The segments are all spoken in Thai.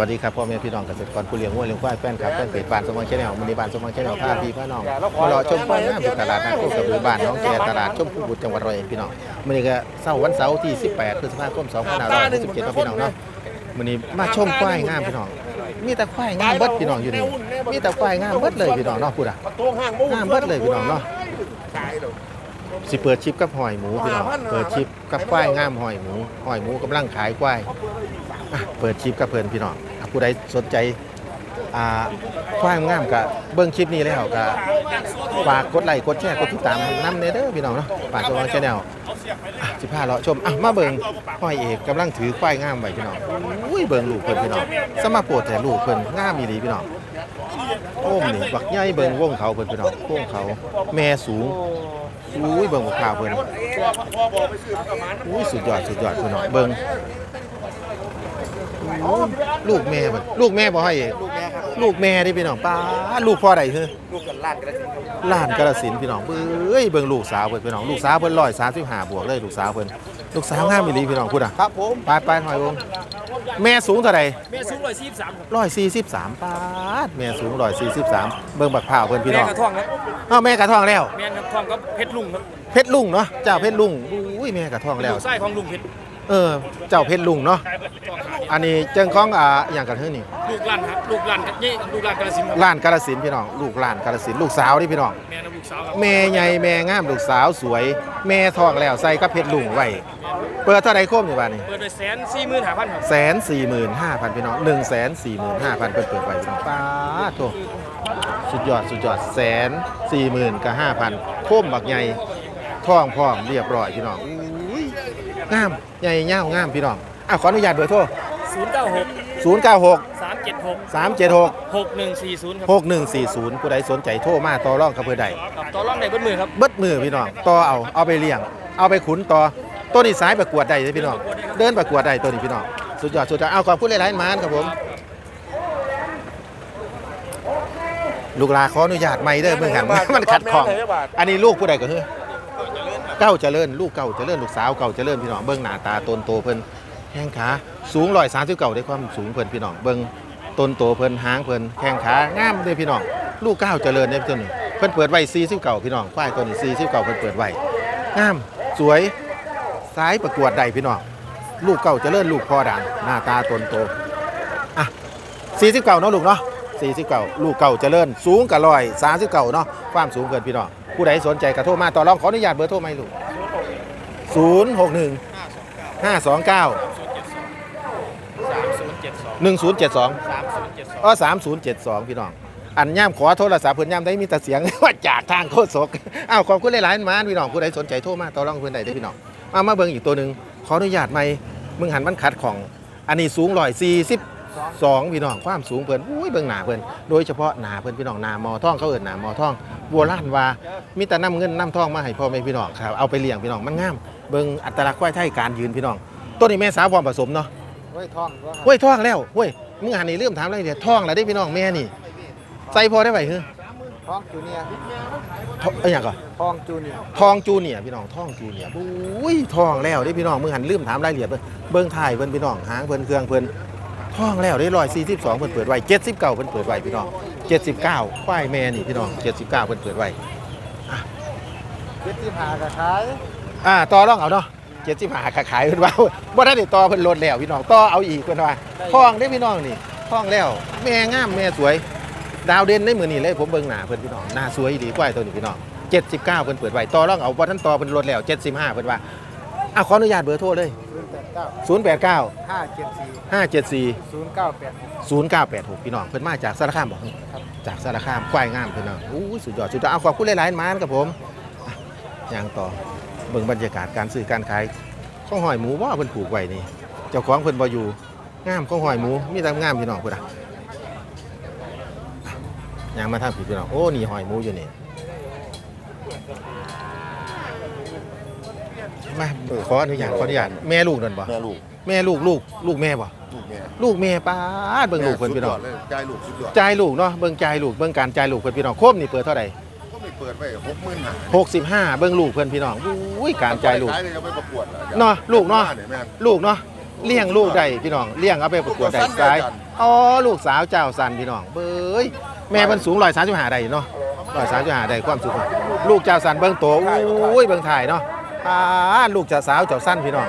วัสดีครับพ่อแม่พี่น้องเกษตรกรผู้เลี้ยงวัวเลี้ยงควายแฟนครับแฟนเพจบ้านสมองแชนแนลมันในบ้านสมองแชนแนลพาพี่พาน้องมารอชมควายงามที่ตลาดนัดโคกระบือบ้านน้องแกตลาดชมพูบุตรจังหวัดร้อยเอ็ดพี่น้องมื้อนี้ก็เสาร์วันเสาร์ที่ 18พฤษภาคม2567เนาะพี่น้องเนาะมื้อนี้มาชมควายงามพี่น้อง มีแต่ควายงามเบิดพี่น้องอยู่นี่มีแต่ควายงามเบิดเลยพี่น้องเนาะพูดอะตัวห้างหมูงามเบิดเลยพี่น้องเนาะขายดอกสิเปิดชิปกับหอยหมูพี่น้องเปิดชิปกับควายงามหอยหมูหอยหมูกำลังขายควาย อะเปิดชิปกับเพิ่นพี่น้องอะผู้ใดสนใจอ่าควายงามก็เบิ่งคลิปนี้แล้วก็ฝากกดไลค์กดแชร์กดติดตามน้ำเนเด้อพี่น้องเนาะฝากตัวชาแนลสิพาเราะชมอะมาเบิ่งห้อยเอกกำลังถือควายงามไว้พี่น้องอุ้ยเบิ่งลูกเพิ่นพี่น้องสมาโปรดแต่ลูกเพิ่นงามอีหลีพี่น้องโอ้มนี่บักใหญ่เบิ่งวงเขาเพิ่นพี่น้องวงเขา แม่สูงอุ้ยเบิ่งบักขาวเพิ่นอุ้ยสุดยอดสุดยอดพี่น้องเบิ่ง ลูกแม่เพิ่นลูกแม่บ่ให้เอกลูกแม่ครับลูกแม่เดิพี่น้องป้าดลูกพ่อใดคือลูกกันลาดกระสินครับล้านกาฬสินธุ์พี่น้องเอ้ยเบิ่งลูกสาวเพิ่นพี่น้องลูกสาวเพิ่น135บวกเลยลูกสาวเพิ่นลูกสาวงามอีหลีพี่น้องพูดอะครับผมไปไปหอยวงแม่สูงเท่าใดแม่สูงร้อยสี่สิบสามครับ143ป้าดแม่สูง143เบิ่งบักข่าวเพิ่นพี่น้แม่องกระท่องครับเอ้าแม่กระท้องแล้ว แม่กระท่องก็เพชรลุงครับเพชรลุงเนาะเจ้าเพชรลุงอุ้ยแม่กระท้องแล้ว ลูกไส้ของลุงเพชร เออ เจ้าเพชรลุงเนาะ อันนี้เจิงของอ่าอหย่างกันเท่านี่ ลูกหลานครับลูกหลานกับนี่ลูกหลานกระสินธุ์ครับล้านกาลสินธุ์พี่น้อง ลูกล้านกาลสินธุ์ลูกสาวนี่พี่น้อง แม่และลูกสาวครับแม่ใหญ่แม่งามลูกสาวสวย แม่ทองแล้วใส่กับเพชรลุงไว้ เปิดเท่าใดโคมอยู่บ้านนี่ เปิดไปแสนสี่หมื่นห้าพันครับแสนสี่หมื่นห้าพันพี่น้องหนึ่งแสนสี่หมื่นห้าพันเปิดเปิดไว้พี่น้องป้าดโถสุดยอดสุดยอดแสนสี่หมื่นกับห้าพันโคมบักใหญ่ท่องพร้อมเรียบร้อยพี่น้องอุ้ย งามใหญ่เง่างามพี่น้องอะขออนุญาตเบอร์โทรศูนย์เก้าหกศูนย์เก้าหกสามเจ็ดหกสามเจ็ดหกหกหนึ่งสี่ศูนย์ครับ6140 ผู้ใดสนใจโทรมาต่อรองกับเพื่อใด ครับต่อรองได้เบิ้มือครับเบิดมือพี่น้องต่อเอาเอาไปเลี้ยง เอาไปขุนต่อตัวนี้สายประกวดได้เลยพี่น้องเดินประกวดได้ตัวนี้พี่น้องสุดยอดสุดยอดเอาขอบคุณหลายๆมานครับผม ลูกหลาขออนุญาตไม่เด้อเบิ่งหันมันขัดข้องอันนี้ลูกผู้ใดก็คือ เก้าเจริญลูกเก้าเจริญลูกสาวเก้าเจริญพี่น้องเบิ่งหน้าตาตนโตเพิ่นแข้งขาสูงร้อยสามสิบเก้าได้ความสูงเพิ่นพี่น้องเบิ่งตนโตเพิ่นหางเพิ่นแข้งขางามเลยพี่น้องลูกเก้าเจริญเนี่ยตัวนี้เพิ่นเปิดไว้สี่สิบเก้าพี่น้องควายตัวนี้สี่สิบเก้าเพิ่นเปิดไว้งามสวยสายประกวดได้พี่น้องลูกเก้าเจริญลูกพ่อดังหน้าตาตนโตอะสี่สิบเก้าเนาะลูกเนาะสี่สิบเก้าลูกเก้าเจริญสูงกับร้อยสามสิบเก้าเนาะความสูงเกินพี่น้อง ผู้ใดสนใจกระโทรมาต่อรองขออนุญาตเบอร์โทรไหมลูกศูนย์หกหนึ่งห้าสองเก้าสามศูนย์เจ็ดสองหนึ่งศูนย์เจ็ดสองสามศูนย์เจ็ดสองอ๋อสามศูนย์เจ็ดสองพี่น้อง อันย่ามขอโทรศัพท์เพื่อนย่ามได้มีแต่เสียง ว่าจากทางโคตรศกอ้าวขอบคุณหลายๆมานพี่น้องผู้ใดสนใจโทรมาต่อรองเพื่อนใดได้อพี่น้องมามาเบิ่งอีกตัวหนึ่งขออนุญาตไหมมึงหันมันขัดของ อันนี้สูงร้อย สี่สิบสองพี่น้องความสูงเพิ่นอุ้ยเบิ่งหนาเพิ่นโดยเฉพาะหนาเพิ่นพี่น้องหนามอท่องเขาเอิ้นหนามอท่องบัวล้านวามีแต่น้ำเงินน้ำทองมาให้พ่อแม่พี่น้องครับเอาไปเลี้ยงพี่น้องมันงามเบิ่งอัตลักษณ์ควายไทยการยืนพี่น้องตัวนี้แม่สาวพร้อมผสมเนาะไว้ท่องว่าเฮ้ยท้องแล้วเฮ้ยมึงหันนี่เริ่มถามอะไรเนี่ยท้องแล้วได้พี่น้องแม่นี่ใส่พอได้ไหมเฮ้ยท่องจูเนียร์ท้องเอ้ยอย่างก่อนท่องจูเนียร์ทองจูเนียร์พี่น้องทองจูเนียร์อุ้ยทองแล้วได้พี่น้องมึงหันลืมถามรายละเอียดเบิ่งเบิ่งถ่ายเพิ่นพี่น้องหางเพิ่นเครื่องเพิ่น ทองแล้วได้ร้อยสี่สิบสองเพิ่นเปิดไว้เจ็ดสิบเก้าเพิ่นเปิดไว้พี่น้องเจ็ดสิบเก้าควายแม่นี่พี่น้องเจ็ดสิบเก้าเพิ่นเปิดไว้เจ็ดที่หากระขายอ่าต่อรองเอาเนาะเจ็ดสิบห้าขายเพิ่นว่าบ่ได้ต่อเพิ่นลดแล้วพี่น้องต่อเอาอีกเพิ่นว่าทองได้พี่น้องนี่ทองแล้วแม่งามแม่สวย ดาวเด่นในมือนี่เลยผมเบิ่งหน้าเพิ่นพี่น้องหน้าสวยดีกว่าตัวนี้พี่น้อง79เพิ่นเปิดไว้ต่อรองเอาบ่ทันต่อเพิ่นลดแล้ว75เพิ่นว่าอะขออนุญาตเบอร์โทรเลยศูนย์แปด เก้า089 ห้าเจ็ดสี่574 ศูนย์เก้าแปดหก0986 พี่น้อง เพิ่นมาจากสารคามบ่จากสารคามควายงามเพิ่นเนาะอู้ยสุดยอดสุดยอดเอาขอบคุณหลายๆมานครับผมอะย่างต่อเบิ่งบรรยากาศการซื้อการขายของหอยหมูว่าเพิ่นผูกไว้นี่ เจ้าของเพิ่นบ่อยู่งามของหอยหมูมีแต่งามพี่น้องพุ่นอะอะย่างมาทางผิดพี่น้องโอ้นี่หอยหมูอยู่นี่ มาขออนุญาตขออนุญาตแม่ลูกนั่นบ่แม่ลูกแม่ลูกลูกลูกแม่บ่ลูกแม่ลูกแม่ป้าดเบิ่งลูกเพิ่นพี่น้องสุดยดเลยใจายลูกสุดยอดจ่ายลูกเนาะเบิ่งจ่ายลูกเบิ่งการจ่ายลูกเพิ่นพี่น้องโคมนี่เปิดเท่าไหร่ก็ไม่เปิดไปหกหมื่นห้า65 เบิ่งลูกเพิ่นพี่น้องอุ้ยการจ่ายลูกขายเลยยังไม่ประกวดหรอเนาะลูกเนาะเนี่ยแม่นลูกเนาะเลี้ยงลูกได้พี่น้องเลี้ยงเอาไปประกวดได้ซ้ายอ๋อลูกสาวเจ้าสันพี่น้องเบ้ยแม่เพิ่นสูง135ได้เนาะ135ได้ความสูงลูกเจ้าสันเบิ่งโตอุ้ยเบิ่งถ่ายเนาะ อ่าลูกเจ้าสาวเจ้าสั้นพี่น้อง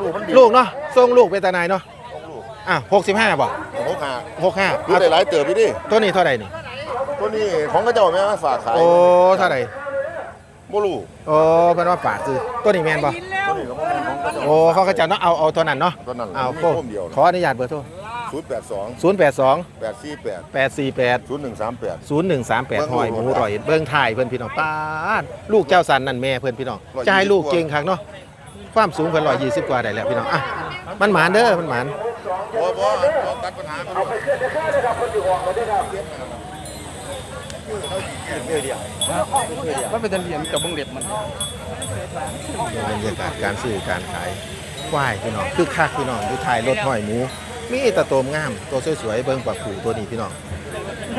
ลูกมันดีลูกเนาะส่งลูกไปตาไหนายเนาะอะ65บ่หกหา65ดูได้หลายเติบพี่ดิตัวนี้เท่าไหร่นี่ ตัวนี้ของกระเจ้าแม่มาฝากขายโอ้เท่าไหร่บ่รู้โอ้เพิ่นว่าฝากซื้อตัวนี้แม่นบ่ตัวนี้ก็บ่แม่นของกระเจ้า โอ้เขาก็จะเนาะเอาเอาตัวนั้นเนาะตัวนั้นเอามีโอ้โคมเดียวขออนุญาตเบอร์โทร 082 082 848 848 0138 0138หอยหมูร่อย เบิ่งถ่ายเพิ่นพี่น้องป้าดลูกเจ้าสันนั่นแม่เพิ่นพี่น้อง120จะให้ลูกเก่งคักเนาะความสูงเพิ่น120 กว่าได้แล้วพี่น้องอะมันหมานเด้อมันหมานบ่บ่บ่ตัดปัญหาไปเลยมันเป็นตะเลียนกับเบิ้งเล็บมันบรรยากาศการซื้อการขายควายพี่น้องคือคักพี่น้องอยู่ถ่ายรถหอยหมู มีแตะโตมงามตัวสวยๆเบิ่งปลาขู่ตัวนี้พี่น้อง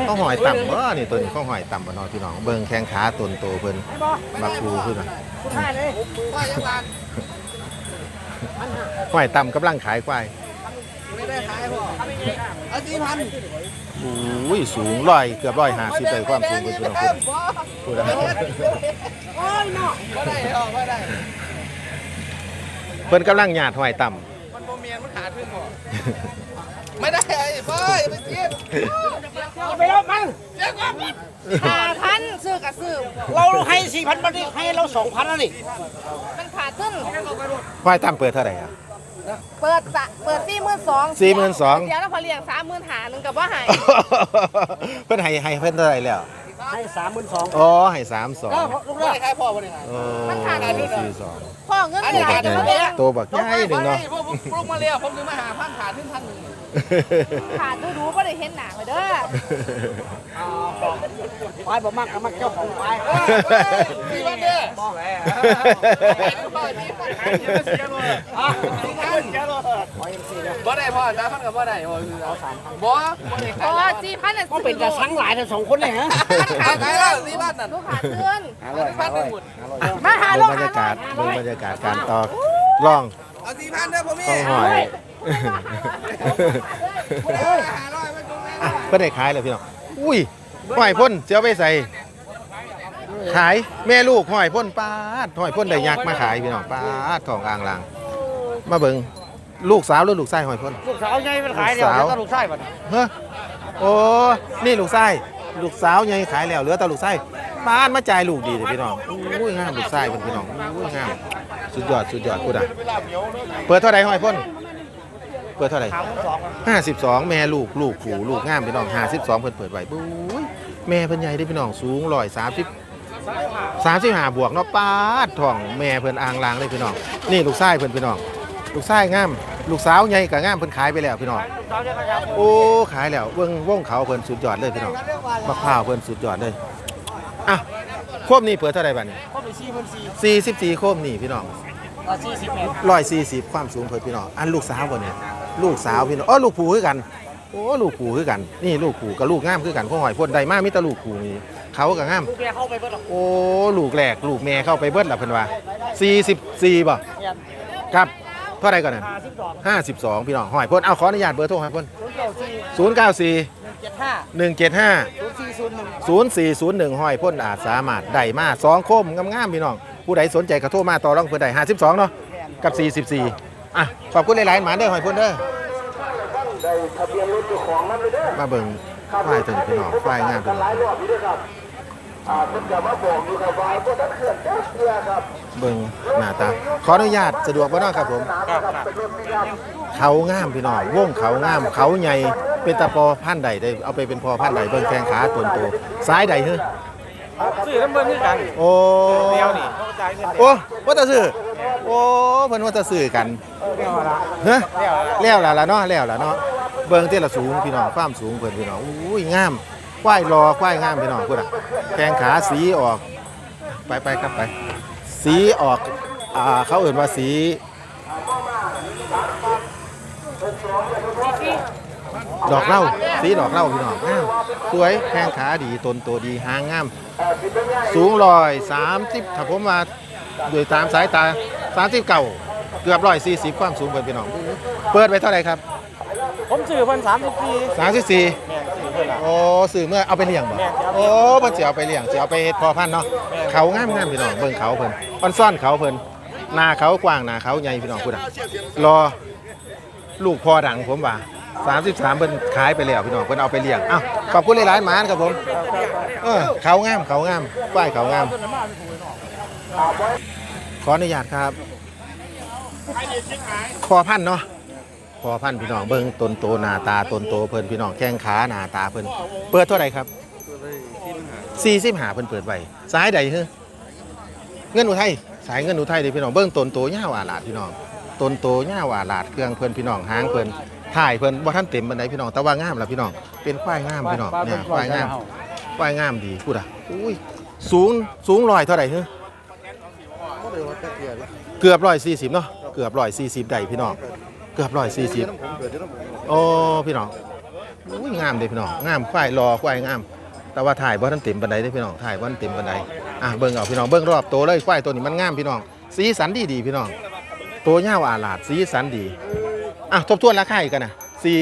ข้าวหอยต่ำบ่นี่ตัวนี้ข้าวหอยต่ำบ่เนาะพี่น้อง เบิ่งแข้งขาตนโตเพิ่นปลาขู่ขึ้นมาหอยต่ำกำลังขายควายเอาสี่พันอุ้ยสูงร้อยเกือบร้อยห้าสิบเลยความสูงเป็นพี่น้องคุณพูดแล้วโอ้ยเนาะไม่ได้หรอกไม่ได้เพิ่นกำลังหยาดหอยต่ำมันโมเมียนมันขาดขึ้นหมด ไม่ได้ไอ้ป้ายไปเทียบไปแล้วมันเดี๋ยวก่อนห้าพันซื้อกับซื้อเราให้สี่พันมาดิให้เราสองพันแล้วนี่มันขาดทุนำหอยต่ำเปิดเท่าไหร่อะเปิดสะเปิดสี่หมื่นสอง42,000 เดี๋ยวเราพอเลี้ยงสามหมื่นหาหนึ่งกับว่าหายเพิ่นให้ให้เพิ่นเท่าไหร่แล้วให้สามหมื่นสองอ๋อให้สามสองลูกได้ใครพ่อวันนี้โอ้มันขาดสี่สองพ่อเงินไม่หลายเดี๋ยวมาเลี้ยงตัวบักใหญ่หนึ่งเนาะ พวกลูกมาเรียกผมถึงมาหาพันขาดขึ้นพันหนึ่ง ขาดดูดูก็ได้เห็นหนาไปเด้อไปบ่มากก็มักเจ้าของไปสี่พันเด้อบอกบ่ได้พ่อจ้าพันกับบ่ได้บ่คือเอาสามพันบ่บ่ได้เพราะว่าสี่พันน่ะก็เป็นกระสังหลายทั้งสองคนเลยฮะขายขายแล้วสี่พันนั่นลูกขาดเงินพันหนึ่งหมดมาหาเบิ่ลูงกบรรหายากาศลูเบิ่งกบรรยากาศการต่อล่องเอาสี่พันเด้อผมมีต้องหอย อะเพิ่นได้ขายเลยพี่น้อง อุ้ยหอยพ่นเสียไปใส่ ขายแม่ลูกหอยพ่นปาดหอยพ่นได้ยักษ์มาขายพี่น้องปาดทองอ่างลาง มาเบิ่งลูกสาวหรือลูกชายหอยพ่น ลูกสาวใหญ่มันขายเดียวลูกสาว แล้วก็ลูกชายบัดเฮ้อโอ้ นี่ลูกไส้ลูกสาวยังขายแล้วเหลือแต่ลูกไส้บ้านมาจ่ายลูกดีเลยพี่น้องอุ้ยงามลูกไส้เป็นพี่น้องอุ้ยงาม สุดยอดสุดยอดพูดอะเปิดเท่าไหร่ห้อยพ่น เปิดเท่าไหร่ห้าสิบสองแม่ลูกลูกขู่ลูกงามพี่น้องห้าสิบสองเพิ่นเปิดไว้ปุ้ยแม่เพิ่นใหญ่ได้อพี่น้องสูงร้อยสามสิบสามสิบห้าบวกเนาะป้าดทองแม่เพิ่นอ่างลางเลยพี่น้องนี่ลูกไส้เพิ่นพี่น้อง ลูกไส้งาม ลูกสาวใหญ่กับงามเพิ่นขายไปแล้วพี่น้องโอ้ขายแล้วเบื้องว่องเขาเพิ่นสุดยอดเลยพี่น้องมะพร้าวเพิ่นสุดยอดเลยอะโคมนี่เปิดเท่าไหร่บัดนี้ก็มีสี่พันสี่44โคมนี่พี่น้องสี่สิบเอ็ด140ความสูงเพิ่นพี่น้องอันลูกสาวบ่เนี่ย ลูกสาวพี่น้องอ๋อลูกผู้คือกัน โอ้ลูกผู้คือกัน นี่ลูกผู้กับลูกงามคือกันพ่อหอยพ่นใดมามีแต่ลูกผู้นี่เขาก็งามลูกแกเข้าไปเบิดหรอกโอ้ลูกแรกลูกแม่เข้าไปเบิดล่ะเพิ่นว่า44บ่เนี่ยครับเท่าไหร่ก่อนนั่นห้าสิบสอง52 พี่น้องหอยพ่นเอาขออนุญาตเบอร์โทรหอยพ่นศูนย์เก้าสี่094 หนึ่งเจ็ดห้า175 ศูนย์สี่ศูนย์หนึ่ง0401ห้อยพ่นอาจสามารถได้มา2โคมงามๆพี่น้อง ผู้ใดสนใจก็โทรมาต่อรองเพิ่นได้52 เนาะกับ 44 อะขอบคุณหลายๆหมาเด้อห้อยพ่นเด้อมาเบิ่งควายตัวนี้พี่น้องควายงามตัวนี้เบิ่งหน้าตาขออนุญาตสะดวกบ่เนาะครับผมเขางามพี่น้องวงเขางาม เขาใหญ่เป็นตะปอพันธุ์ใดได้เอาไปเป็นพอพันธุ์ใดเบิ่งแข้งขาตนโตซ้ายใดเฮ้อซื้อน้ำเบิ้งคือกันโอ้เดียวนี่เขาจ่ายเงินโอ้ว่าแตะซื้อ โอ้เพิ่นว่าแตะซื้อกันเฮ้แล้วล่ะล่ะเนาะแล้วล่ะเนาะเบิ่งเท่าละสูงพี่น้องความสูงเพิ่นพี่น้องอุ้ยงามควายรอควายงามพี่น้องพุ่นน่ะแข้งขาสีออก ไปไปครับไป สีออกอ่าเขาเอื่นว่าสีดอกเหล้าสีดอกเหล้าพี่น้องอ้าวสวยแข้งขาดีตนตัวดีหางงาม สูงลอยสามสิบถ้าผมมาโดยตามสายตา สามสิบเก่าเกือบร้อยสี่สิบความสูงเพิ่นพี่น้อง เปิดไว้เท่าไหร่ครับผมซื้อเพิ่นสามสิบปีสามสิบสี่ แม่งซื้อเพิ่นล่ะ โอ้สื่อเมื่อเอาไปเลี้ยงบ่แม่นครับโอ้เพิ่นสิเอาไปเลี้ยงสิเอาไปเฮ็ดพอพันธุ์เนาะแม่น เขางามงามพี่น้องเบิ่งเขาเพิ่นอ่อนซ่อนเขาเพิ่นหน้าเขากว้างหน้าเขาใหญ่พี่น้องพูดอะรอลูกพอดังผมว่า33เพิ่นขายไปแล้วพี่น้องเพิ่นเอาไปเลี้ยงอ้าวขอบคุณหลายๆหมานครับผมเออเขางามเขางามป้ายเขางาม ขออนุญาตครับพอพันธ์เนาะพอพันธ์พี่น้องเบิ่งตนโตหน้าตาตนโตเพิ่นพี่น้องแข้งขาหน้าตาเพิ่นเปิดเท่าไหร่ครับ45เพิ่นเปิดไว้สายใดเฮ้เงินอุทัยสายเงินอุทัยเด้พี่น้องเบิ่งตนโตยาวอาลาดพี่น้องตนโตยาวอาลาดเครื่องเพิ่นพี่น้องหางเพิ่นถ่ายเพิ่นบ่ทันเต็มปานใดพี่น้องแต่ว่างามล่ะพี่น้องเป็นควายงามพี่น้องเนี่ยควายงามควายงามดีพูดอะอุ้ยสูงสูงร้อยเท่าไหร่เฮ้ เกือบร้อยสี่สิบเนาะเกือบร้อยสี่สิบได้พี่น้องเกือบร้อยสี่สิบโอ้พี่น้องอุ้ยงามเลยพี่น้องงามควายรอควายงาม แต่ว่าถ่ายบ่ทันเต็มบันไดเด้พี่น้องถ่ายบ่ทันเต็มบันไดอะเบิ่งเอาพี่น้องเบิ่งรอบโตวเลยควายตัวนี้มันงามพี่น้อง สีสันดีดีพี่น้องตัวยาวอาลาดสีสันดีอะทบทวนราคาอีกกันนะสี่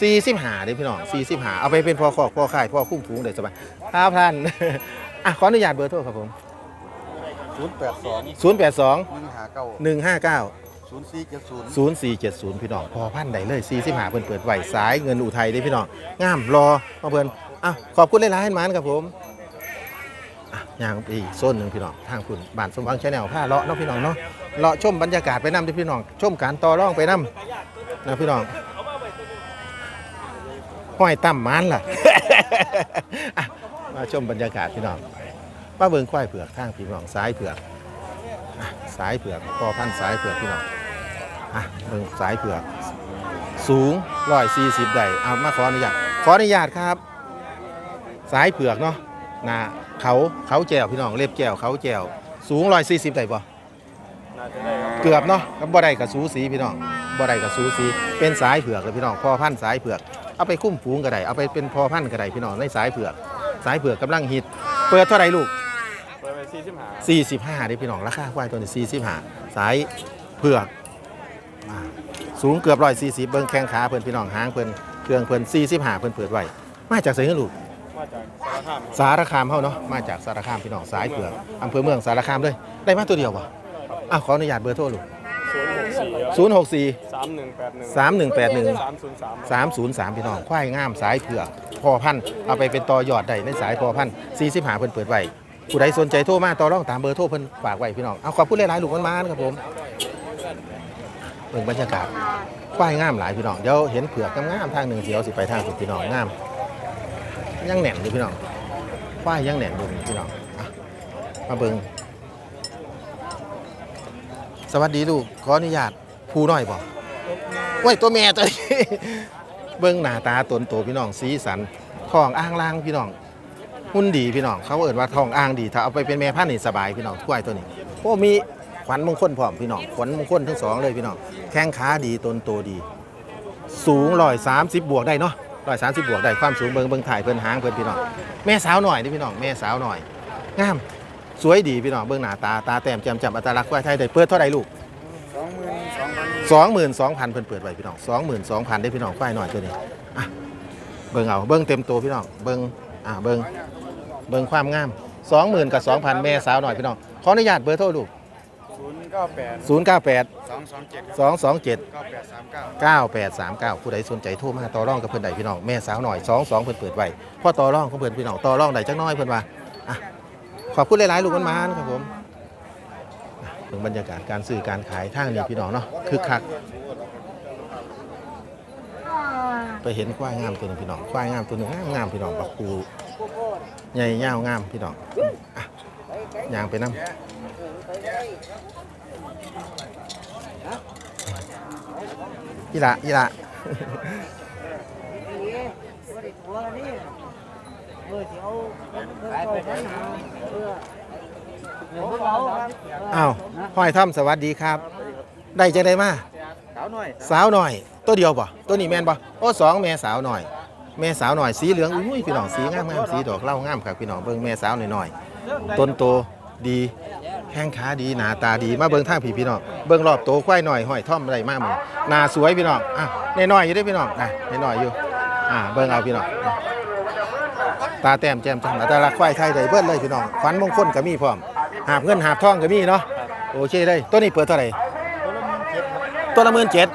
สี่สิบหาเด้พี่น้องสี่สิบหาเอาไปเป็นพอคอกพ่อค่ายพอคุ้มฟูงได้สบายห้าพันอะขออนุญาตเบอร์โทรครับผม ศูนย์แปดสองศูนย์แปดสองหนึ่งหาเก้าหนึ่งห้าเก้าศูนย์สี่เจ็ดศูนย์ศูนย์สี่เจ็ดศูนย์พี่น้องพอพันใดเลยสี่สิบห้าเพิ่นเปิดไหวสายเงินอุทัยได้พี่น้องงามรอมาเพิ่นอะขอบคุณหลายๆให้หมานครับผมอะย่างไปอีกโซนหนึ่งพี่น้องทางคุณบ้านสมหวังชาแนลผ้าเลาะเนาะพี่น้องเนาะเลาะชมบรรยากาศไปนำด้วยพี่น้องชมการต่อร่องไปนำนะพี่น้องห้อยตั้มหมานล่ะ อะมาชมบรรยากาศพี่น้อง มาเบิ่งควายเผือกทางพี่น้องสายเผือกอะสายเผือกพอพันธุ์สายเผือกพี่น้องอะเบิ่งสายเผือก สูงร้อยสี่สิบได้เอามาขออนุญาตขออนุญาตครับ สายเผือกเนาะหนาเขาเขาแจวพี่น้องเล็บแจวเขาแจวสูงร้อยสี่สิบได้ปะน่าจะได้ครับเกือบเนาะกับบ่ได้กับสูสีพี่น้องบ่ได้กับสูสีเป็นสายเผือกเลยพี่น้องพ่อพันธุ์สายเผือกเอาไปคุ้มฝูงก็ได้เอาไปเป็นพ่อพันธุ์ก็ได้พี่น้องในสายเผือก สายเผือกกำลังฮิตเปิดเท่าไหร่ลูกเปิดไป สี่สิบห้า45ได้พี่น้องราคาควายตัวนี้45สายเผือกอ่าสูงเกือบ140เบิ่งแข้งขาเพิ่นพี่น้องหางเพิ่นเครื่องเพิ่น45เพิ่นเปิดไว้มาจากไสเงินลูก มาจากสารคามครับสารคามเฮาเนาะมาจากสารคามพี่น้องสายเผือกอำเภอเมืองสารคามเลยได้มาตัวเดียวบ่อะขออนุญาตเบอร์โทรลูกศูนย์หกสี่064ครับสามหนึ่งแปดหนึ่ง3181 สามศูนย์สาม 303 พี่น้องควายงามสายเผือกพอพันธุ์เอาไปเป็นต่อยอดได้ในสายพอพันธุ์45เพิ่นเปิดไว้ ผู้ใดสนใจโทรมาต่อรองตามเบอร์โทรเพิ่นฝากไว้พี่น้องเอาขอบคุณหลายๆลูกมันมานะครับผมเบิ่งบรรยากาศควายงามหลายพี่น้องเดี๋ยวเห็นเผือกงามๆทางหนึ่งเดียวสิไปทางสุดพี่น้องงามยังแหน่นอยู่พี่น้องควายยังแหน่นอยู่พี่น้องมาเบิ่งสวัสดีลูกขออนุญาตผู้น้อยบ่ไว้ยตัวแม่ตัวนี้เบิ้งหน้าตาตนโตพี่น้องสีสันทองอ่างล่างพี่น้อง หุ่นดีพี่น้อง เขาเอ่นว่าทองอ่างดี ถ้าเอาไปเป็นแม่พันธุ์นี่สบายพี่น้องกล้วยตัวนี้โอ้มีขวัญมงคลพร้อมพี่น้องขวัญมงคลทั้งสองเลยพี่น้องแข้งขาดีตนโตดี สูงร้อยสามสิบบวกได้เนาะร้อยสามสิบบวกได้ความสูงเบิ้งเบิ้งถ่ายเพิ่นหางเพิ่นพี่น้องแม่สาวหน่อยนี่พี่น้องแม่สาวหน่อยงามสวยดีพี่น้องเบิ้งหน้าตาตาแต้มแจ่มจำอัตลักษณ์ควายไทยได้เปิดเท่าไหร่ลูกสองหมื่นสองพันสองหมื่นสองพันเพิ่นเปิดไว้พี่น้องสองหมื่นสองพันได้พี่น้องควายหน่อยตัวนี้อะเบิ่งเอาเบิ่งเต็มตัวพี่น้องเบิ่งอะเบิ่ง เบิ่งความงามสองหมื่นกับสองพันแม่สาวหน่อยพี่น้อง ขออนุญาตเบอร์โทรลูกศูนย์เก้าแปดศูนย์เก้าแปดสองสองเจ็ดสองสองเจ็ดเก้าแปดสามเก้าเก้าแปดสามเก้าผู้ใดสนใจโทรมาต่อรองกับเพิ่นใดพี่น้องแม่สาวหน่อยสองสองเพิ่นเปิดไว้พ่อต่อรองของเพิ่นพี่น้องต่อรองใดจักหน้อยเพิ่นว่าอะขอบคุณหลายๆลูกมันมานะครับผมอะเบิ่งบรรยากาศการซื้อการขายทางนี้พี่น้องเนาะคึกคัก ไปเห็นควายงามตัวหนึงพี่น้องควายงามตัวหนึงงามงามพี่น้องปักปูใหญ่ยาวงามพี่น้องอะยางไปน้ำยี่ละยี่ละ อ้าวห้อยถ้ำสวัสดีครับ ได้จังได้มาสาวหน่อยสาวหน่อย ตัวเดียวป่ะตัวนี้แม่นป่ะโอ้สองแม่สาวหน่อย แม่สาวหน่อยสีเหลืองอุ้ยพี่น้องสีงามงามสีดอกเล่างามครับพี่น้องเบิ่งแม่สาวหน่อยหน่อยๆต้นโตดีแข้งขาดีหน้าตาดีมาเบิ่งทางพี่พี่น้องเบิ่งรอบโตควายหน่อยห้อยท่อมอะไรมากมึงหน้าสวยพี่น้องอะน้อยอยู่ด้พี่น้องนะน้อยอยู่อ่าเบิ่งเอาพี่น้องตาแต้มแจ่มจังอัตลักษณ์ควายไทยได้เบิดเลยพี่น้องขวัญมงคลก็มีพร้อมหาบเงินหาบทองก็มีเนาะโอเคเลยตัวนี้เปิดเท่าไหร่ตัวละหมื่นเจ็ด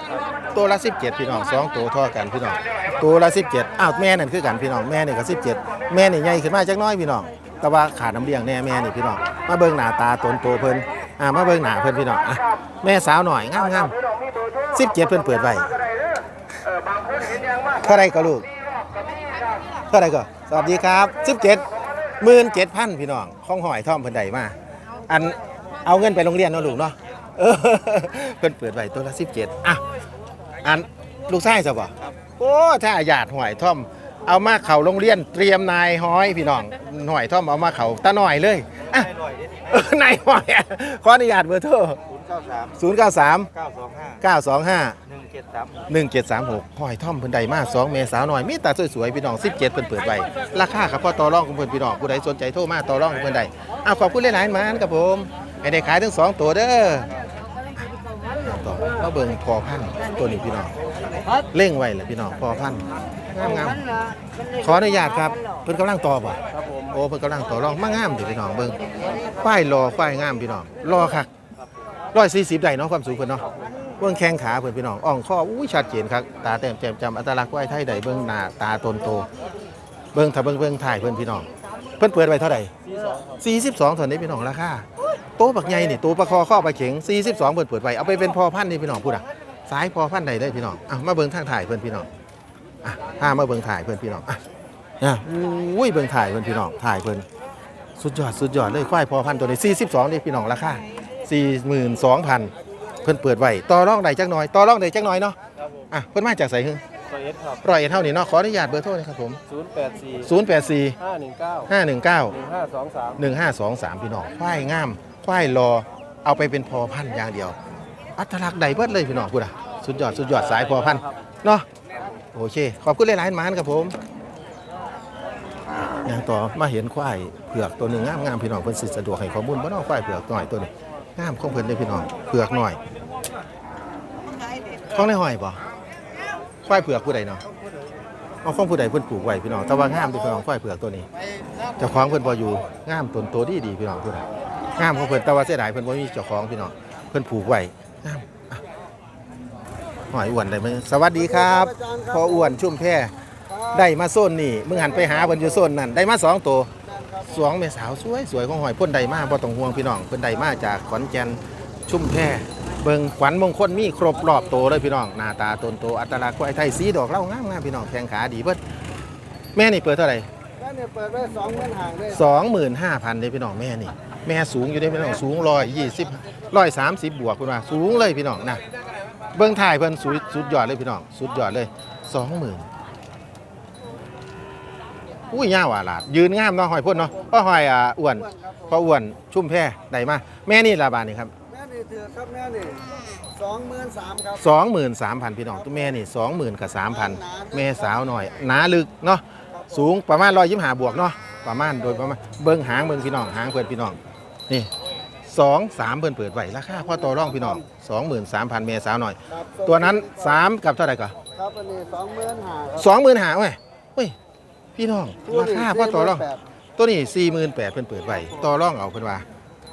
ตัวละสิบเจ็ดพี่น้องสองตัวเท่อกันพี่น้องตัวละสิบเจ็ดอ้าวแม่นั่นคือกันพี่น้องแม่นี่ก็สิบเจ็ดแม่นี่ใหญ่ขึ้นมาจักน้อยพี่น้องแต่ว่าขาดน้ำเลี้ยงแน่แม่นี่พี่น้องมาเบิ่งหน้าตาตนโตเพิ่นอ่ามาเบิ่งหน้าเพิ่นพี่น้องอะแม่สาวหน่อยงามงามสิบเจ็ดเพิ่นเปิดไว้เท่าไรก็ลูกเท่าไรก็สวัสดีครับสิบเจ็ดหมื่นเจ็ดพันพี่น้องข้องหอยท่อมเพิ่นใดมาอันเอาเงินไปโรงเรียนเนาะลูกเนาะเออเพิ่นเปิดไว้ตัวละสิบเจ็ดอะ อันลูกชายซะบ่โอ้ถ้าญาติหอยท่อม เอามาเข่าโรงเรียนเตรียมนายห้อยพี่น้องหอยท่อมเอามาเข่าตาหน่อยเลยอะเออนายหอยอะขออนุญาตเบอร์โทรศูนย์เก้าสาม0 9 3เก้าสองห้า9 2 5หนึ่งเจ็ดสามหก1 7 3 6หอยท่อมเพิ่นใดมา2เมษาวหน่อยมีตาสวยๆพี่น้อง 17เพิ่นเปิดไว้ราคาครับพ่อต่อรองของเพิ่นพี่น้องผู้ใดสนใจโทรมาต่อรองของเพิ่นได้อ้าวขอบคุณหลายๆหมานครับผมให้ได้ขายทั้งสองตัวเด้อเอาต่อมา เบิ่งพอพันธุ์ตัวนี้พี่น้องเร่งไว้เลยพี่น้องพอพันธุ์งามๆขออนุญาตครับเพิ่นกำลังต่อบ่ครับผมโอ้เพิ่นกำลังต่อรองมางามเดี๋ยวพี่น้องเบิ่งควายรอควายงามพี่น้องรอคักร้อยสี่สิบได้เนาะความสูงเพิ่นเนาะเบิ่งแข้งขาเพิ่นพี่น้องอ่องข้ออุ้ยชัดเจนครับตาแต้มแจ่มจำอัตลักษณ์ควายไทยใดเบิ่งหน้าตาตนโต เบิ่งถ้าเบิ่งเบิ่งถ่ายเพิ่นพี่น้องเพิ่นเปิดไว้เท่าไหร่42เท่านี้พี่น้องราคาโตบักใหญ่นี่โตประคอข้อปลาเข็ง 42 เพิ่นเปิดไว้เอาไปเป็นพอพันธุ์นี่พี่น้องพูดอะสายพอพันธุ์ใดได้พี่น้องอะมาเบิ่งทางถ่ายเพิ่นพี่น้องอะพามาเบิ่งถ่ายเพิ่นพี่น้องอะอะอุ้ยเบิ่งถ่ายเพิ่นพี่น้องถ่ายเพิ่นสุดยอดสุดยอดเลยควายพอพันธุ์ตัวนี้42นี่พี่น้องราคา42,000เพิ่นเปิดไว้ต่อรองได้จักหน่อยต่อรองได้จักหน่อยเนาะอะเพิ่นมาจากไสหึ ตัวเอสครับร้อยเอ็ดเท่านี้เนาะขออนุญาตเบอร์โทรหนะครับผมศูนย์แปดสี่084ห้าหนึ่งเก้า519หนึ่งห้าสองสาม1523พี่น้องควายงามควายรอเอาไปเป็นพอพันธุ์อย่างเดียว อัตลักษณ์ใดเบิดเลยพี่น้องพูดอะสุดยอดสุดยอดสายพอพันธุ์เนาะโอเค ขอบคุณหลายๆหมานครับผมอย่างต่อมาเห็นควายเผือกตัวหนึ่งงามงามๆพี่น้องเพิ่นสิสะดวกให้ข้อมูลบ่เนาะควายเผือกหน่อยตัวนี้งามของเพิ่นเลยพี่น้องเผือกหน่อยของในห้อยบ่ ควายเผือกผู้ใดเนาะเอาของผู้ใดเพิ่นปลูกไว้พี่น้องแต่ว่างามเด้อพี่น้องควายเผือกตัวนี้เจ้าของเพิ่นบ่อยู่งามต้นโตดีดีพี่น้องเพิ่นน่ะงามของเพิ่นแต่ว่าเสียดายเพิ่นบ่มีเจ้าของพี่น้องเพิ่นผูกไว้งามหอยอ้วนได้มั้ยสวัสดีครับพออ้วนชุ่มแพได้มาโซนนี่มึงหันไปหาเพิ่นอยู่โซนนั่นได้มาสองตัวสองแม่สาวสวยสวยของหอยพ่นได้มาบ่ต้องห่วงพี่น้องเพิ่นได้มาจากขอนแก่นชุ่มแพ เบิ่งขวัญมงคลมีครบรอบโตเลยพี่น้องหน้าตาตนโตอัตลักษณ์ควายไทยสีดอกเล่างามๆพี่น้องแข้งขาดีเบิดแม่นี่เปิดเท่าไหร่แม่เนี่ยเปิดไว้สองหมื่นห่างเลยสองหมื่นห้าพันเลยพี่น้องแม่นี่ แม่สูงอยู่ได้พี่น้องสูงร้อยยี่สิบร้อยสามสิบบวกคุณว่าสูงเลยพี่น้องนะเบิ้งถ่ายเพิ่นสุดสุดยอดเลยพี่น้องสุดยอดเลยสองหมื่นอุ้ยย่าหวาหลาดยืนงามเนาะหอยพ่นเนาะพ่อหอยอ่าอ้วนพ่ออ้วนชุ่มแพ่ได้มาแม่นี่ลาบานนี่ครับ ถือครับแม่นี่สองหมื่นสามครับ สองหมื่นสามพันพี่น้องตัวแม่นี่สองหมื่นกับสามพันแม่สาวหน่อยหนาลึกเนาะสูงประมาณร้อยยี่สิบห้าบวกเนาะประมาณโดยประมาณเบิ้งหางเบิ้งพี่น้องหางเพื่อนพี่น้องนี่สองสามเพิ่นเปิดไว้ราคาพ่อต่อรองพี่น้องสองหมื่นสามพันเมสาวหน่อย ครับตัวนั้นสามกับเท่าไหร่ก่อนครับอันนี้สองหมื่นห่างครับ สองหมื่นหาเว้ยเฮ้ยพี่น้องราคาพ่อต่อรอง 48,000 ตัวนี้สี่หมื่นแปดเพิ่นเปิดไว้ต่อรองเอาเพิ่นว่า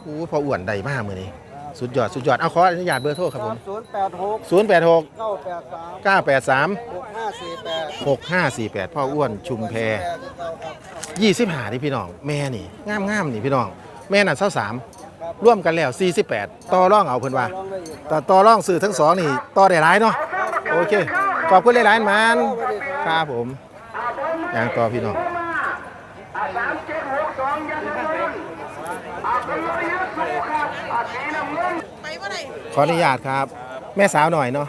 อู้พออ้วนใดมากมือนี้ สุดยอด สุดยอด เอาขออนุญาตเบอร์โทรครับผม ศูนย์แปดหกศูนย์แปดหกเก้าแปดสามเก้าแปดสามหกห้าสี่แปดหกห้าสี่แปดพ่ออ้วนชุมแพแปดเก้าครับยี่สิบห้านี่พี่น้อง แม่นี่งามงามๆนี่พี่น้อง แม่น่ะเท่าสามร่วมกันแล้วสี่สิบแปดต่อรองเอาเพิ่นว่า ลองได้อีกแต่ต่อร่องสื่อทั้งสองนี่ต่อได้หลายเนาะโอเค ขอบคุณหลายๆมันครับผมอย่างต่อพี่น้อง ขออนุญาตครับ แม่สาวหน่อยเนาะ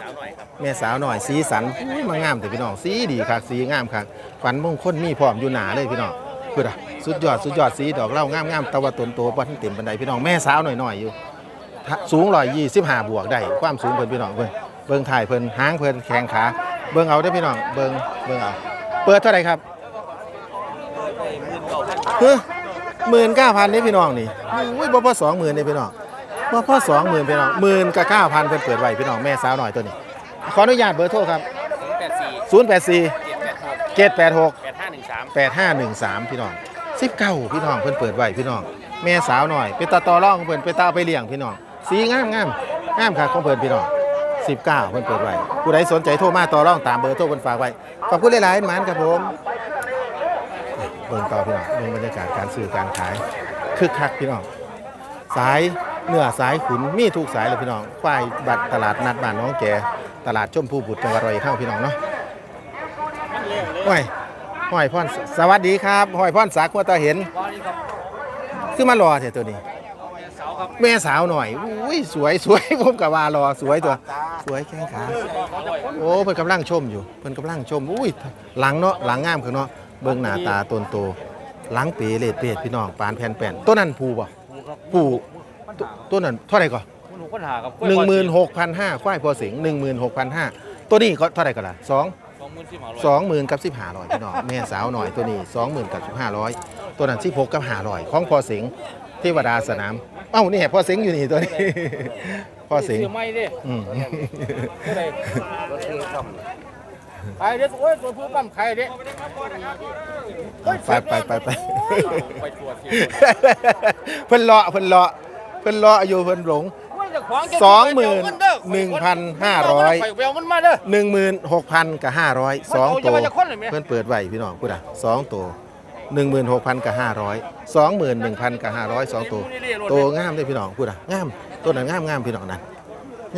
แม่สาวหน่อยสีสันอุ้ยมางามแต่พี่น้องสีดีครับสีงามครับฝันมงคลมีพร้อมอยู่หนาเลยพี่น้องคืออะสุดยอดสุดยอดสีดอกเล่างามงามตะวันตนโตปันเต็มบันไดพี่น้องแม่สาวหน่อยหน่อยอยู่ สูงร้อยยี่สิบห้าบวกได้ความสูงเพิ่นพี่น้องเพิ่นเบิ่งถ่ายเพิ่นหางเพิ่นแขงขาเบิ่งเอาได้พี่น้องเบิ่งเบิ่งเอาเปิดเท่าไหร่ครับ เฮ้หมื่นเก้าพันนี่พี่น้องนี่อุ้ยบ่พอสองหมื่นนี่พี่น้องว่พ่อสองหมื่นพี่น้องหมื่นกับเก้าพันเพิ่นเปิดไว้พี่น้องแม่สาวหน่อยตัวนี้ ขออนุญาตเบอร์โทรครับศูนย์แปดสี่เจ็ดแปดหกแปดห้าหนึ่งสามพี่น้อง19พี่น้องเพิ่นเปิดไว้พี่น้อง แม่สาวหน่อยเป็นตาต่อร่องเพิ่นเป็นตาไปเลี้ยงพี่น้องสีงามงามงามค่ะของเพิ่นพี่น้อง19เพิ่นเปิดไว้ผู้ใดสนใจโทรมาต่อร่องตามเบอร์โทรเพิ่นฝากไว้ขอบคุณหลายๆหมานครับผม เบิ่งต่อพี่น้องเบิ่งบรรยากาศการซื้อการขายคึกคักพี่น้องสายเนื้อสายขุนมีทุกสายเลยพี่น้องควายบัตรตลาดนัดบ้านน้องแก่ตลาดชมพูบุตรจังหวัดร้อยเข้าพี่น้องเนาะห้อยห้อยพ่อนสวัสดีครับห้อยพ่อนสักว่าตาเห็นคือมารอเถอะตัวนี้แม่สาวหน่อยอุ้ยสวยสวยผมกับว่ารอสวยตัว สวยแข้งขาโอ้เพิ่นกำลังชมอยู่เพิ่นกำลังชมอุ้ยหลังเนาะหลังงามคือเนาะ เบิ่งหน้าตาตนโตหลังเปเลดเปดพี่น้องปานแผ่นแป้นตัวนั้นผูบ่ผูตัวตัวนั้นเท่าไหร่ก่อนหนูก็หากับหนึ่งหมื่นหกพันห้าควายพอสิงหนึ่งหมื่นหกพันห้าตัวนี้ก็เท่าไหร่กันล่ะสองสองหมื่นสิบห้าร้อยสองหมื่นกับสิบห้าร้อยพี่น้องแม่สาวหน่อยตัวนี้สองหมื่นกับสิบห้าร้อยตัวนั้นสิบหกกับห้าร้อยของพอสิงเทวดาสนามเอ้านี่พอสิงอยู่นี่ตัวนี้พอสิงซื้อไม่ดิอืมเท่าไหร่ ขายเด็ดโอ้ยตัวผู้ปั้มขายเด็ดไปไปไปไปไปตรวจสิเพิ่นเลาะเพิ่นเลาะเพิ่นเลาะอยู่เพิ่นหลงสองหมื่นหนึ่งพันห้าร้อยไปเวลมันมาเด้อหนึ่งหมื่นหกพันกับห้าร้อยสองมันตัวเอาจะมาจากคนเลยไหมเพื่อนเปิดไว้พี่น้องพูดอะสองตัวหนึ่งหมื่นหกพันกับห้าร้อยสองหมื่นหนึ่งพันกับห้าร้อยสองตัวตัวงามเลยพี่น้องพูดอะงามตัวนั้นงามงามพี่น้องนั้น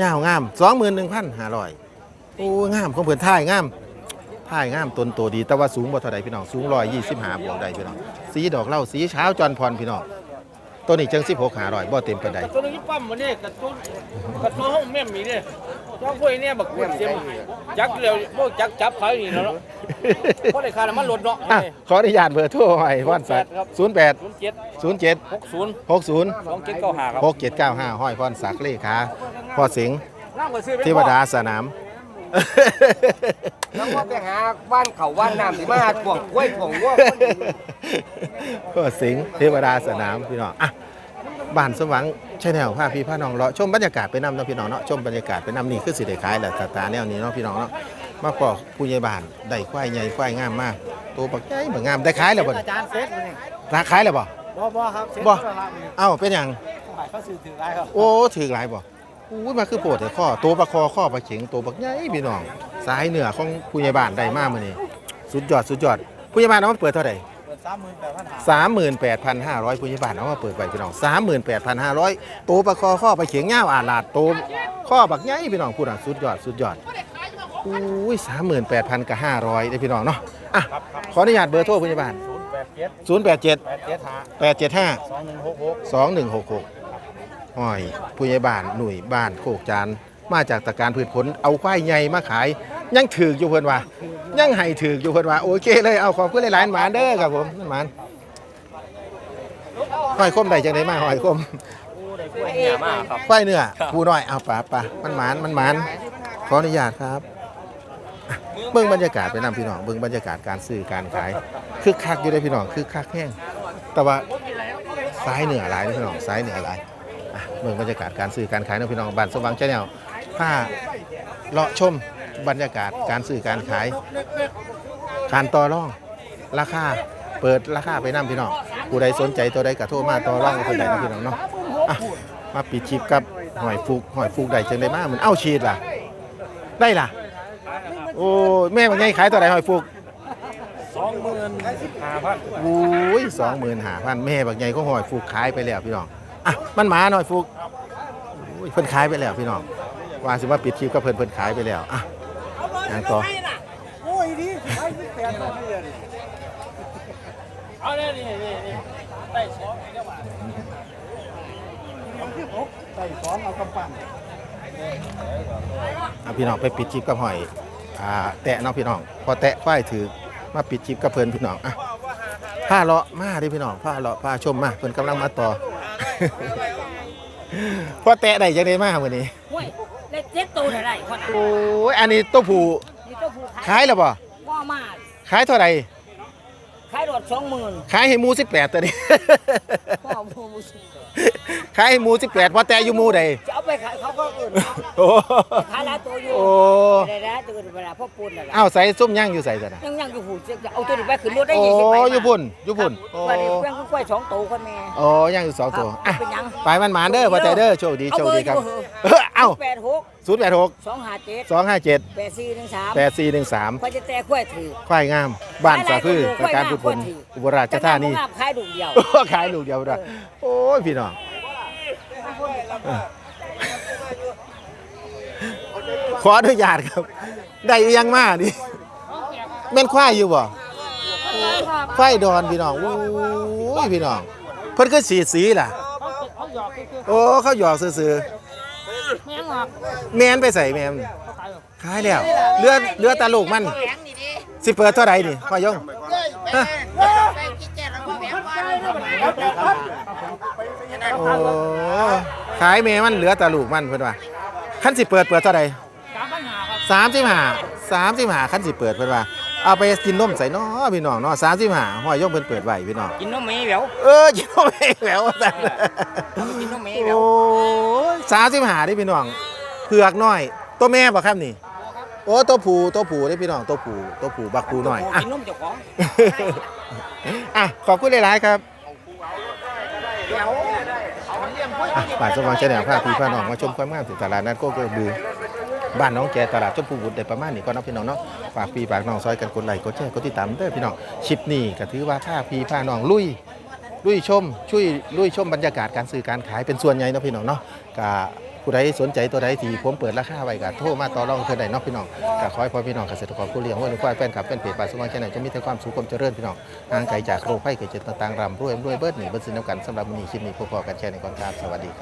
งามงามสองหมื่นหนึ่งพันห้าร้อยโอ้งามของเพื่อนท่ายงามท่ายงามตนโตดีแต่ว่าสูงบ่เท่าใดพี่น้องสูงร้อยยี่สิบห้าบวกใดพี่น้องสีดอกเหล้าสีเช้าจอนพรพี่น้องตัวนี้จังสิบหกห้าร้อยบ่เต็มปานใดตัวนึงที่ปั้มมันนี่กระตุ้นกระตุ้นห้องแม่มีเนี่ยจ้องพวกนี้บักกวนเสียมจักเร็วพวกจักจับขายนี่แล้วเนาะเพราะได้ค่าน้ำมันลดเนาะอะขออนุญาตเบอร์โทรไว้ว่านสักศูนย์แปดศูนย์เจ็ดศูนย์เจ็ดหกศูนย์หกศูนย์สองเจ็ดเก้าห้าครับหกเจ็ดเก้าห้าห้อยพรศักดิ์เลขาพ่อสิงห์น้ำก็ซื้อไปเทวดาสนาม แล้วก็ไปหาบ้านเขาบ้านน้ำที่มาถ่วงกล้วยถ่วงวัวพ่อสิงห์เทวดาสนามพี่น้องอะบ้านสว่างชแนลพาพี่พาน้องเลาะชมบรรยากาศไปนำเนาะพี่น้องเนาะชมบรรยากาศไปนำนี่คือสิได้ขายแหละตาตาแนวนี้เนาะพี่น้องเนาะมาพอผู้ใหญ่บ้านได้ควายใหญ่ควายงามมากตัวบักใหญ่บักงามได้ขายแล้วบ่อาจารย์เซ็ตเลยราขายแล้วบ่บ่บ่ครับเซ็ตบ่แล้วครับเอ้าเป็นหยังเขาซื้อถือไรครับโอ้ถือหลายบ่ อู้ยมาคือโปวดแต่ข้อตัวปลาคอข้อปลาเข็งตัวบักใหญ่พี่น้องสายเหนือของผู้ใหญ่บ้านได้มากมื้อนี้สุดยอดสุดยอดผู้ใหญ่บ้านเอามาเปิดเท่าไหร่เปิดสามหมื่นแปดพันหาสามหมื่นแปดพันห้าร้อยผู้ใหญ่บ้านเอามาเปิดไว้พี่น้องสามหมื่นแปดพันห้าร้อยตัวปลาคอข้อปลาเข็งเงาวอาลาดตัวข้อบักใหญ่พี่น้องพูดอะสุดยอดสุดยอดอุ้ยสามหมื่นแปดพันกับห้าร้อยได้พี่น้องเนาะอะขออนุญาตเบอร์โทรผู้ใหญ่บ้านศูนย์แปดเจ็ดศูนย์แปดเจ็ดแปดเจ็ดหาแปดเจ็ดห้าสองหนึ่งหกหกสอง หนึ่งหกหกห้อยผู้ใหญ่บ้านหนุ่ยบ้านโคกจานมาจากตะการพืชผลเอาควายใหญ่มาขายยังถือกอยู่เพิ่นว่ายังให้ถือกอยู่เพิ่นว่าโอเคเลยเอาขอบคุณหลายๆหมานเด้อครับผมนั่นหมานห้อยคมได้จังไดมาห้อยคมเนี่ยมากครับควายเนื้อผู้น้อยเอาป่าป่ามันหมานมันหมานขออนุญาตครับอะเบิ่งบรรยากาศไปนำพี่น้องเบิ่งบรรยากาศการซื้อการขายคึกคักอยู่ได้อพี่น้องคึกคักแห้งแต่ว่าสายเหนือหลายนะพี่น้องสายเหนือหลาย อะเมืองบรรยากาศการซื้อการขายนะพี่น้องบ้านสว่างชาแนลผ้าเลาะชมบรรยากาศการซื้อการขายการต่อรอง ราคาเปิดราคาไปนํพี่น้องผู้ใดสนใจตัวใดก็โทรมาต่อรองกับคนใดนะพี่น้องเนาะอะมาปิดชิปกับหอยฟุกหอยฟุกใดจังได้มาเหมือนเอ้าชีดล่ะ ได้ล่ะ โอ้ยแม่มันไงขายตัวใดหอยฟุกสองหมื่นห้าพันโอ้ยสองหมื่นหาพันแม่บักใหญ่ก็หอยฟูกขายไปแล้วพี่น้อง อะมันหมาหน่อยฟูกเพิ่นขายไปแล้วพี่น้องว่าสิว่าปิดคลิปก็เพิ่นเพิ่นขายไปแล้วอะอย่างต่อโอ้ยดีไปสิบแปดเลยเอาเนี่ยนี่นี่นี่ได้สองที่หกใส่สองเอากำปั้นอะพี่น้องไปปิดคลิปกับหอยอ่าแตะเนาะพี่น้อง พอแตะควายถือมาปิดคลิปกับเพิ่นพี่น้องอะผ้าเลาะมาดิพี่น้องผ้าเลาะผ้าชมมาเพิ่นกำลังมาต่อ พอแตะได้จังได๋มามื้อนี้ห้วยเล็กเจ็ดตัวเท่าไหรคนน่ะโอ้ยอันนี้ตัวผู้นี่ตัวผู้ขายแล้วบ่ว่ามาขายเท่าไหร่ขขายรถสองหมื่นขายให้หมู18ตัวนี้ พ่อมูขายให้หมู18พอแต่อยู่หมูใดจะเอาไปขายเขาก็ อื่นโอ้ขายหลายตัวอยู่โอ้ได้แล้วตื่นเวลาพ่อปูนน่ะล่ะอ้าวใส่ส้มย่างอยู่ใส่ซะนะยังยังอยู่หูจะเอาตัวนี้ไปขึ้นรถได้โอ้ยี่สิบใบอยู่พุ่นอยู่พุ่นโอ้วันนี้เพื่อนก็กล้วยสองตัวคนแม่ โอ้ย่างอยู่สองตัวอะเป็นหยัง ไปมันหมานเด้อพอใจเด้อโชคดีโชคดีครับเอาเบอร์อยู่เออเอ้าแปดหก086สองห้าเจ็ด257แปดสี่หนึ่งสาม8413พอจะแต่กล้วยถือควายงาม บ้านสาพือประการทุกคนอุบลราชธานีจะงขายดุเดียวขายลูกเดียวด้วยโอ้ยพี่น้องเออ ขออนุญาตครับ ได้อีหยังมาดิแม่นควายอยู่บ่ควายดอนพี่น้องโอ้ยพี่น้อง เพิ่นคือสีสีล่ะโอ้เขาหยอกซื่อๆแม่นไปใส่แม่นขายแล้วเรือเรือตาลูกมันสิเปิดเท่าไหร่นี่พ่อยงฮะโอ้ขายแม่มันเหลือต่ลูกมันเพิ่นว่าคันสิเปิดเปิดเท่าไหร่ สามสิบห้าสามสิบห้าคันสิเปิดเพิ่นว่าเอาไปกินนมใส่น้อพี่น้องเนาะสามสิบห้าห้อยยงเพิ่นเปิดไว้พี่น้องกินนมแม่แหววเออกินนมเองแล้วว่าซั่นกินนมแม่แหววโอ้สามสิบห้าดิพี่น้องเผือกน้อยตัวแม่บ่ครับนี่โอ้ตัวผู้ตัวผู้ได้พี่น้องตัวผู้ตัวผู้บักผู้น้อยอะกินนมเจ้าของอะขอบคุณหลายๆครับอะป่าสว่างชาแนลพาพี่พาน้องมาชมความงามถึงตลาดนัดโกโก้บือ บ้านน้องแกตลาดชมพูบุตรได้ประมาณนี้ก็น้องพี่น้องเนาะฝากพี่ฝากน้องซอยกันกดไลค์กดแชร์กดติดตามเด้อพี่น้องชิปนี้ก็ถือว่าถ้าพี่พาน้องลุยลุยชมช่วยลุยชมบรรยากาศการซื้อการขายเป็นส่วนใหญ่เนาะพี่น้องเนาะกะผู้ใดสนใจตัวใดที่ผมเปิดราคาไว้ก็โทรมาต่อรองเพิ่นได้เนาะพี่น้องก็ขอให้พ่อพี่น้องเกษตรกรผู้เลี้ยงวัวหรือควายแฟนคลับแฟนเพจป่าสว่างแชนแนจะมีแต่ความสุขความเจริญพี่น้องห่างไกลจากโรคภัยไข้เจ็บต่างๆรำรวยรวยเบิดหนีเบิดสินน้ำกันสำหรับมื้อนี้คลิปนี้พบกันแค่ในก่อนครับสวัสดีครับ